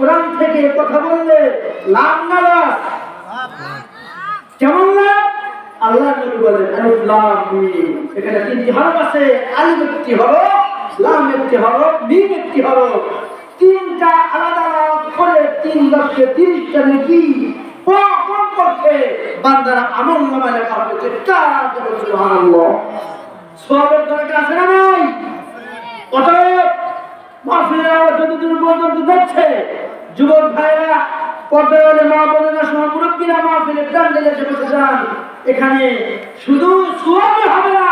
কোরআন থেকে কথা বললে লাভ না লাভ? কেমন লাভ? আল্লাহ নবী বলেন আলিফ মিম। এখানে তিনটি হরফ আছে, আলিফ একটি হরফ, লাম একটি হরফ, মিম একটি হরফ। তিনটা আলাদা আলাদা করে তিন লক্ষে তিরিশটা নাকি কোন পক্ষে বান্দারা আমল নামা লেখা হবে চিৎকার করে, সুবহানাল্লাহ। সবের দরকার আছে না নাই? অতএব যতদূর পর্যন্ত যুবক ভাইরা, পর্দায় হলে মা বোনেরা সময় মুরব্বীরা মাহফিলে প্যান্ডেল এসে বসে যান। এখানে শুধু সুয়াবে হবে না,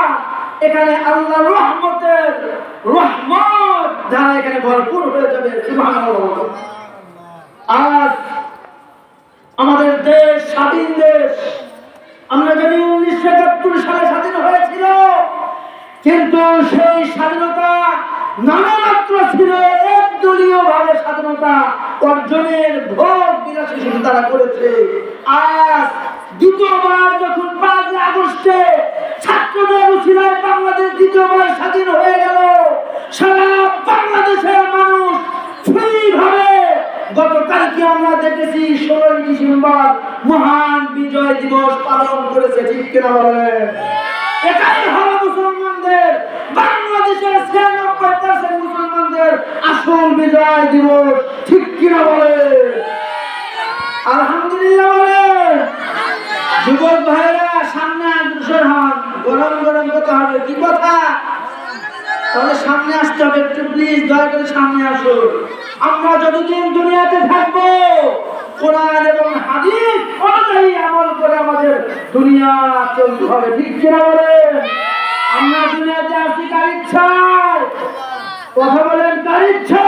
এখানে আল্লাহ রহমতের রহমত যারা এখানে ভরপুর হয়ে যাবে আজ আমাদের দেশ স্বাধীন দেশ। আমরা জানি উনিশশো একাত্তর সালে স্বাধীন হয়েছিল, কিন্তু সেই স্বাধীনতা নানা মাত্র ছিল একদলীয় ভাবে স্বাধীনতা। অর্জনের ভোগ বিলাসী শুধু তারা করেছে। আজ দ্বিতীয়বার যখন পাঁচ আগস্টে ছাত্রদের উচিলায় বাংলাদেশ দ্বিতীয়বার স্বাধীন হয়ে গেল, সারা বাংলাদেশের মানুষ ভাবে গতকালকে আমরা দেখেছি, ষোলোই ডিসেম্বর মহান বিজয় দিবস পালন করেছে, ঠিক কিনা বলেন? এটাই হলো মুসলমানদের, বাংলাদেশের ছিয়ানব্বই পার্সেন্ট মুসলমানদের আসল বিজয় দিবস। কিনা বলে? আলহামদুলিল্লাহ যুবক ভাইরা সামনে হন। গরম গরম কথা হবে। কি কথা? তাহলে সামনে আসতে হবে। একটু প্লিজ দয়া করে সামনে আমরা যতদিন দুনিয়াতে থাকব, কোরআন এবং হাদিস অনুযায়ী আমল করে আমাদের দুনিয়া চলতে হবে। ঠিক কিনা বলেন আমরা দুনিয়াতে আসি কার ইচ্ছায়? কথা বলেন, কার একদিন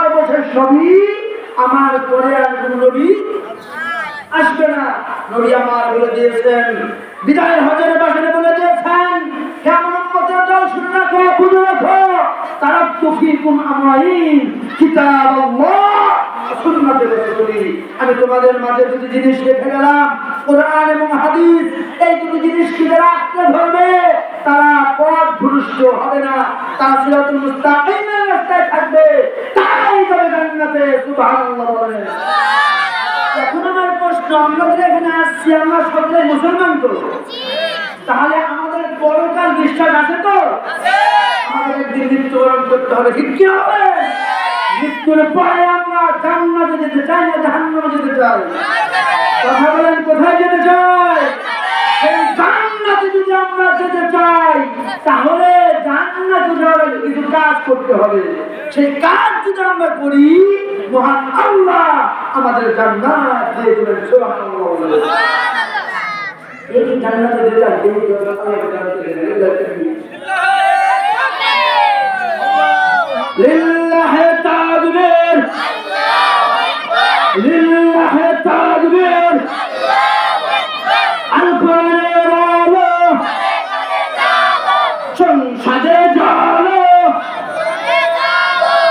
সর্বশেষ নবী আমার পরে আর কোন নবী আসবে না। নবী আমার বলে দিয়েছেন, বিদায় হজের বাসনে বলে দিয়েছেন, কেমন আমি তোমাদের মাঝে দুটি জিনিস রেখে গেলাম, কোরআন এবং হাদিস। এই দুটি জিনিস কি আঁকড়ে ধরবে তারা পথ ভ্রষ্ট হবে না, তারা সিরাতুল মুস্তাকিমের রাস্তায় থাকবে। তারাই তবে জান্নাতে, সুবহানাল্লাহ এখন আমার প্রশ্ন আমরা যে এখানে আসছি, আমরা মুসলমান তো? তাহলে আমাদের পরকাল বিশ্বাস আছে তো? আমাদের একদিন মৃত্যুবরণ করতে হবে, ঠিক কি হবে? মৃত্যুর পরে আমরা জান্নাতে যেতে চাই না জাহান্নামে যেতে চাই? কথা বলেন, কোথায় যেতে চাই সেই জান্নাতে যদি আমরা যেতে চাই তাহলে জান্নাত যাওয়ার কিছু কাজ করতে হবে। সেই কাজ যদি আমরা করি মহান আল্লাহ আমাদের জান্নাত দিয়ে দেবেন সুবহানাল্লাহ। এই যে জান্নাতে যেতে চাই, আল্লাহ লিল্লাহি তাকবীর লিল্লাহি তাকবীর আল কোরআনের আলো সংসদে জালো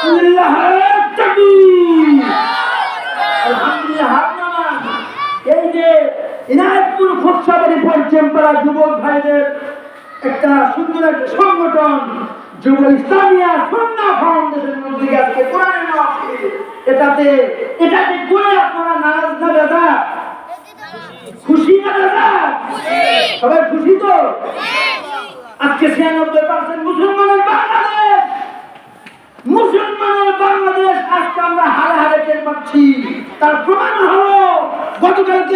লিল্লাহি তাকবীর আলহামদুলিল্লাহ হাত নামান। এই যে ইনায়তপুর খোকসাবাড়ি যুবক ভাইদের একটা সুন্দর একটা সংগঠন যুব ইসলামিয়া সন্না ফাউন্ডেশন মধ্যে আজকে কোরআনের এটাতে এটাতে করে আপনারা নারাজ না দাদা খুশি না দাদা সবাই খুশি তো? আজকে ছিয়ানব্বই পার্সেন্ট মুসলমানের বাংলাদেশ! মুসলমানের বাংলাদেশ আজকে আমরা হারে হারে টের পাচ্ছি। তার প্রমাণ হলো গতকালকে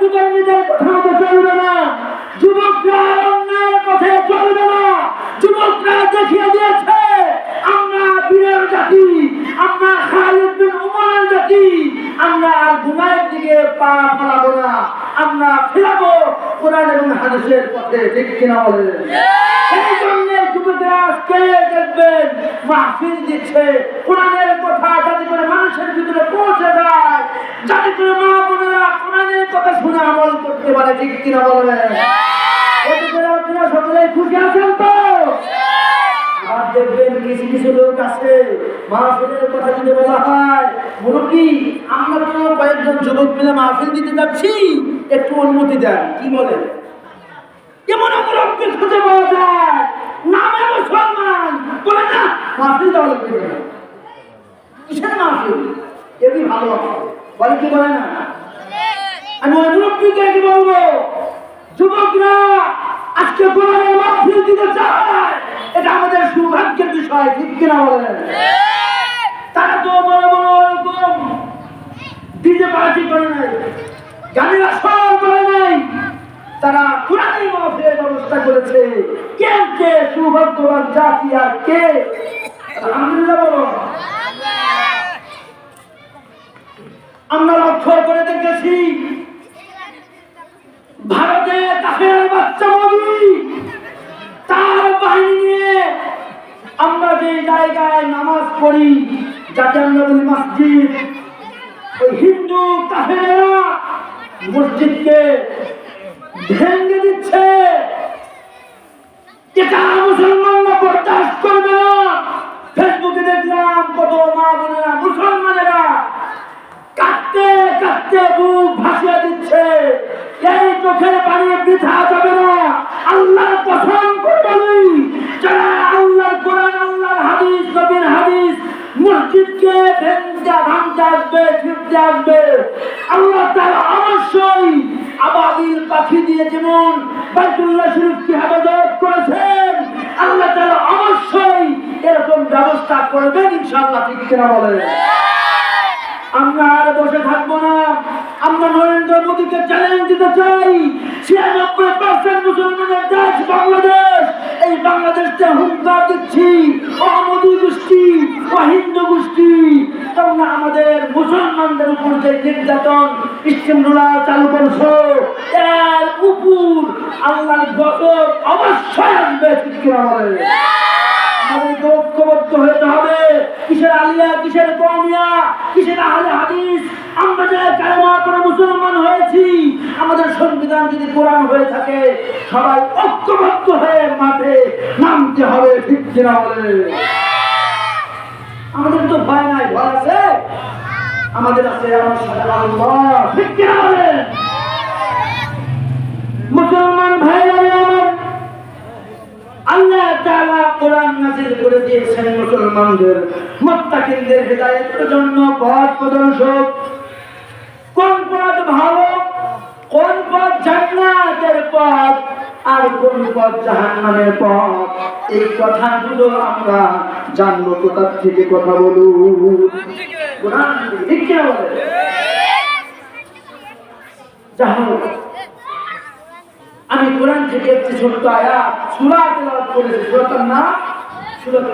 যুবক কথা মতো চলবে না। যুবকরা অন্যায়ের পথে চলবে না। যুবকরা দেখিয়ে দিয়েছে আমরা বীরের জাতি আমরা খালিদ বিন উমরের জাতি আমরা আর গুনাহের দিকে পা ফেলাবো না। আমরা ফেরাবো কোরআন এবং হাদিসের পথে ঠিক কিনা বলে এই আজকে দেখবেন মাহফিল দিচ্ছে। কোরআনের কথা যাতে করে মানুষের ভিতরে পৌঁছে যায় যাতে করে মা বোনেরা কোরআনের কথা শুনে আমল করতে পারে ঠিক কিনা বলবেন আপনারা সকলে খুশি আছেন তো? আর দেখবেন কিছু কিছু লোক আছে মাহফিলের কথা যদি বলা হয় মুরব্বী আমরা তো কয়েকজন যুবক মিলে মাহফিল দিতে যাচ্ছি একটু অনুমতি দেন কি বলেন কেমন মুরব্বী খুঁজে পাওয়া যায় নামে মুসলমান বলে না মাহফিল দেওয়া কিসের মাহফিল এমনি ভালো বলে কি বলে না? আমি ওই কি বলব? যুবকরা, আজকে কোরআনের মাহফিল দিতে চায়। এটা আমাদের সৌভাগ্যের বিষয়, ঠিক কিনা বলেন? তারা তো বড় বড় এরকম ডিজে পার্টি করে নাই, গানের আসর করে নাই। তারা কোরআনের মাহফিলের ব্যবস্থা করেছে। কে কে সৌভাগ্যবান জাতি আর কে আমরা লক্ষ্য করে দেখেছি, ভারতে কাফের বাচ্চা মোদি তার বাহিনী আমরা যে জায়গায় নামাজ পড়ি যাকে আমরা বলি মসজিদ, ওই হিন্দু কাফেরা মসজিদকে ভেঙে দিচ্ছে। এটা মুসলমানরা বরদাস্ত করবে না ফেসবুকে দেখলাম কত মা বোনেরা মুসলমানেরা কাঁদতে কাঁদতে বুক ভাসিয়ে দিচ্ছে। এই চোখের পানি বৃথা যাবে না। আল্লাহর কসম করে বলি, যারা আল্লাহর কোরআন, আল্লাহর হাদিস, নবীর হাদিস, মসজিদকে ভেঙতে ভাঙতে আসবে ফিরতে আসবে। আল্লাহ তাআলা অবশ্যই আবাবিল পাখি দিয়ে যেমন বাইতুল্লাহ শরীফকে হেফাজত করেছেন, আল্লাহ এরকম ব্যবস্থা করবেন, ইনশাআল্লাহ, ঠিক কিনা বলেন? আমরা আর বসে থাকব না। আমরা নরেন্দ্র মোদীকে চ্যালেঞ্জ দিতে চাই। ছিয়ানব্বই পার্সেন্ট মুসলমানের দেশ বাংলাদেশ। এই বাংলাদেশকে হুঙ্কার দিচ্ছি। ও মোদী গোষ্ঠী ও হিন্দু গোষ্ঠী তোমরা আমাদের মুসলমানদের উপর যে নির্যাতন ইস্টিমরুলা চালু করছ, এর উপর আল্লাহর গজব অবশ্যই আসবে আমাদেরকে হবে। কিসের আলিয়া, কিসের কমিয়া কিসের আহলে হাদিস? আমরা কালেমা মুসলমান হয়েছি, আমাদের সংবিধান যদি কোরআন হয়ে থাকে, সবাই ঐক্যবদ্ধ হয়ে মাঠে নামতে হবে, ঠিক কিনা বলে? আমাদের তো ভয় নাই, ভয় আছে? আমাদের আছে আমার ঠিক কিনা মুসলমান ভাইরা আমার আল্লাহ তাআলা নাযিল করে দিয়েছেন মুসলমানদের মুত্তাকিনদের হেদায়েতের জন্য পথ প্রদর্শক। কোন পথ ভালো, কোন পথ জান্নাতের পথ, আর কোন পথ জাহান্নামের পথ? এই কথাগুলো আমরা জানব কোথার থেকে কথা বলে? আমি কোরআন থেকে একটি ছোট্ট আয়াত সূরা তেলাওয়াত করেছি। সূরাটার নাম 수고하셨습니다.